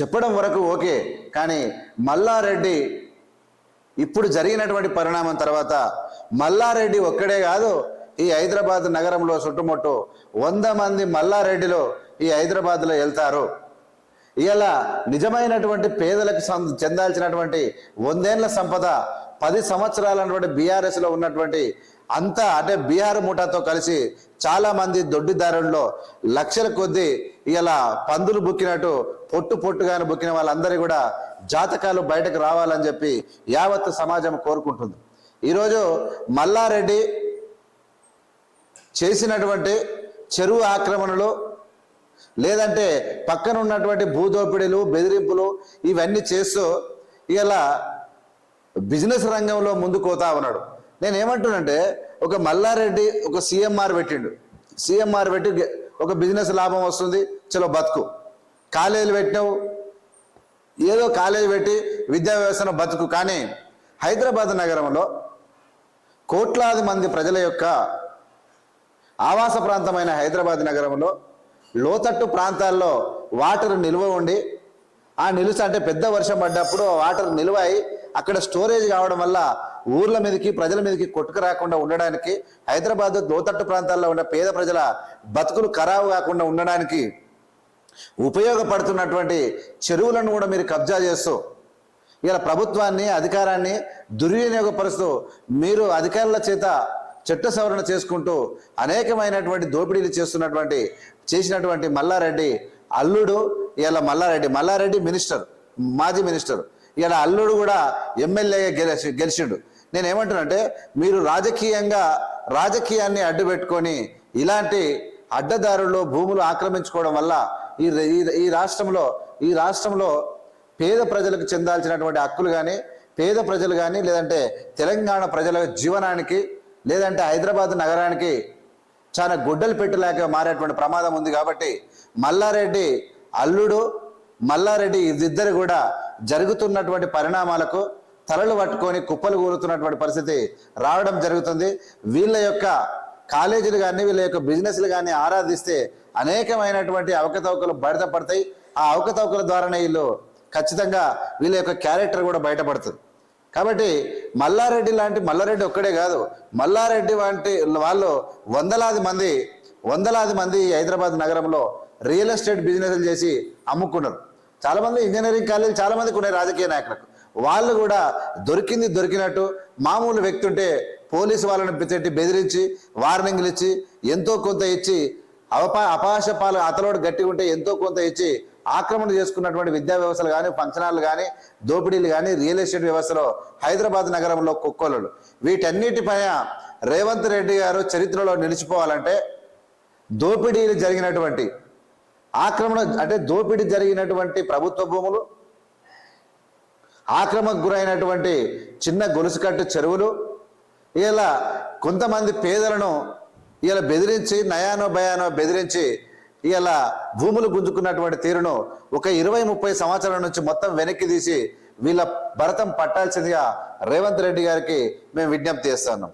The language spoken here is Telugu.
చెప్పడం వరకు ఓకే కానీ మల్లారెడ్డి ఇప్పుడు జరిగినటువంటి పరిణామం తర్వాత మల్లారెడ్డి ఒక్కడే కాదు ఈ హైదరాబాద్ నగరంలో చుట్టుముట్టు వంద మంది మల్లారెడ్డిలో ఈ హైదరాబాద్లో వెళ్తారు. ఇలా నిజమైనటువంటి పేదలకు సం- చెందాల్సినటువంటి వందేళ్ళ సంపద పది సంవత్సరాలన్నటువంటి బీఆర్ఎస్లో ఉన్నటువంటి అంతా అంటే బీహార్ ముఠాతో కలిసి చాలా మంది దొడ్డిదారుల్లో లక్షల కొద్దీ ఇలా పందులు బుక్కినట్టు పొట్టు పొట్టుగాను బుక్కిన వాళ్ళందరూ కూడా జాతకాలు బయటకు రావాలని చెప్పి యావత్ సమాజం కోరుకుంటుంది. ఈరోజు మల్లారెడ్డి చేసినటువంటి చెరువు ఆక్రమణలు లేదంటే పక్కన ఉన్నటువంటి భూదోపిడీలు బెదిరింపులు ఇవన్నీ చేస్తూ ఇలా బిజినెస్ రంగంలో ముందుకు పోతా ఉన్నాడు. నేను ఏమంటున్నానంటే ఒక మల్లారెడ్డి ఒక సీఎంఆర్ పెట్టిండు. సీఎంఆర్ పెట్టి ఒక బిజినెస్ లాభం వస్తుంది చలో బతుకు. కాలేజీలు పెట్టినావు ఏదో కాలేజీ పెట్టి విద్యా వ్యవస్థను బతుకు. కానీ హైదరాబాద్ నగరంలో కోట్లాది మంది ప్రజల యొక్క ఆవాస ప్రాంతమైన హైదరాబాద్ నగరంలో లోతట్టు ప్రాంతాల్లో వాటర్ నిల్వ ఉండి ఆ నిలుస అంటే పెద్ద వర్షం పడ్డప్పుడు వాటర్ నిల్వ అయి అక్కడ స్టోరేజ్ కావడం వల్ల ఊర్ల మీదకి ప్రజల మీదకి కొట్టుకు రాకుండా ఉండడానికి హైదరాబాద్ లోతట్టు ప్రాంతాల్లో ఉన్న పేద ప్రజల బతుకులు ఖరాబు కాకుండా ఉండడానికి ఉపయోగపడుతున్నటువంటి చెరువులను కూడా మీరు కబ్జా చేస్తూ ఇలా ప్రభుత్వాన్ని అధికారాన్ని దుర్వినియోగపరుస్తూ మీరు అధికారుల చేత చట్ట సవరణ చేసుకుంటూ అనేకమైనటువంటి దోపిడీలు చేస్తున్నటువంటి చేసినటువంటి మల్లారెడ్డి అల్లుడు ఇలా మల్లారెడ్డి మల్లారెడ్డి మినిస్టర్ మాజీ మినిస్టర్ ఇలా అల్లుడు కూడా ఎమ్మెల్యేగా గెలిచి గెలిచిండు. నేను ఏమంటున్నానంటే మీరు రాజకీయంగా రాజకీయాన్ని అడ్డు పెట్టుకొని ఇలాంటి అడ్డదారుల్లో భూములు ఆక్రమించుకోవడం వల్ల ఈ ఈ- ఈ రాష్ట్రంలో ఈ రాష్ట్రంలో పేద ప్రజలకు చెందాల్సినటువంటి హక్కులు కానీ పేద ప్రజలు కానీ లేదంటే తెలంగాణ ప్రజల జీవనానికి లేదంటే హైదరాబాద్ నగరానికి చాలా గుడ్డలు పెట్టలేక మారేటువంటి ప్రమాదం ఉంది కాబట్టి మల్లారెడ్డి అల్లుడు మల్లారెడ్డి ఇద్దరు కూడా జరుగుతున్నటువంటి పరిణామాలకు తలలు పట్టుకొని కుప్పలు కూరుతున్నటువంటి పరిస్థితి రావడం జరుగుతుంది. వీళ్ళ యొక్క కాలేజీలు కానీ వీళ్ళ యొక్క బిజినెస్లు కానీ ఆరాధిస్తే అనేకమైనటువంటి అవకతవకలు బయటపడతాయి ఆ అవకతవకల ద్వారానే వీళ్ళు ఖచ్చితంగా వీళ్ళ యొక్క క్యారెక్టర్ కూడా బయటపడుతుంది కాబట్టి మల్లారెడ్డి లాంటి మల్లారెడ్డి ఒక్కడే కాదు మల్లారెడ్డి వంటి వాళ్ళు వందలాది మంది వందలాది మంది హైదరాబాద్ నగరంలో రియల్ ఎస్టేట్ బిజినెస్లు చేసి అమ్ముకున్నారు. చాలా మంది ఇంజనీరింగ్ కాలేజీ చాలా మందికి ఉన్నాయి రాజకీయ నాయకులకు. వాళ్ళు కూడా దొరికింది దొరికినట్టు మామూలు వ్యక్తి ఉంటే పోలీసు వాళ్ళని పెట్టి బెదిరించి వార్నింగ్లు ఇచ్చి ఎంతో కొంత ఇచ్చి అవపా అపాశ పాలు అతలోడు గట్టి ఉంటే ఎంతో కొంత ఇచ్చి ఆక్రమణ చేసుకున్నటువంటి విద్యా వ్యవస్థలు కానీ ఫంక్షనాలు కానీ దోపిడీలు కానీ రియల్ ఎస్టేట్ వ్యవస్థలో హైదరాబాద్ నగరంలో కుక్కోలు వీటన్నిటిపైన రేవంత్ రెడ్డి గారు చరిత్రలో నిలిచిపోవాలంటే దోపిడీలు జరిగినటువంటి ఆక్రమణ అంటే దోపిడీ జరిగినటువంటి ప్రభుత్వ భూములు ఆక్రమణకు గురైనటువంటి చిన్న గొలుసుకట్టు చెరువులు ఇలా కొంతమంది పేదలను ఇలా బెదిరించి నయానో భయానో బెదిరించి ఇలా భూములు గుంజుకున్నటువంటి తీరును ఒక ఇరవై ముప్పై సంవత్సరాల నుంచి మొత్తం వెనక్కి తీసి వీళ్ళ భరతం పట్టాల్సిందిగా రేవంత్ రెడ్డి గారికి మేము విజ్ఞప్తి చేస్తున్నాం.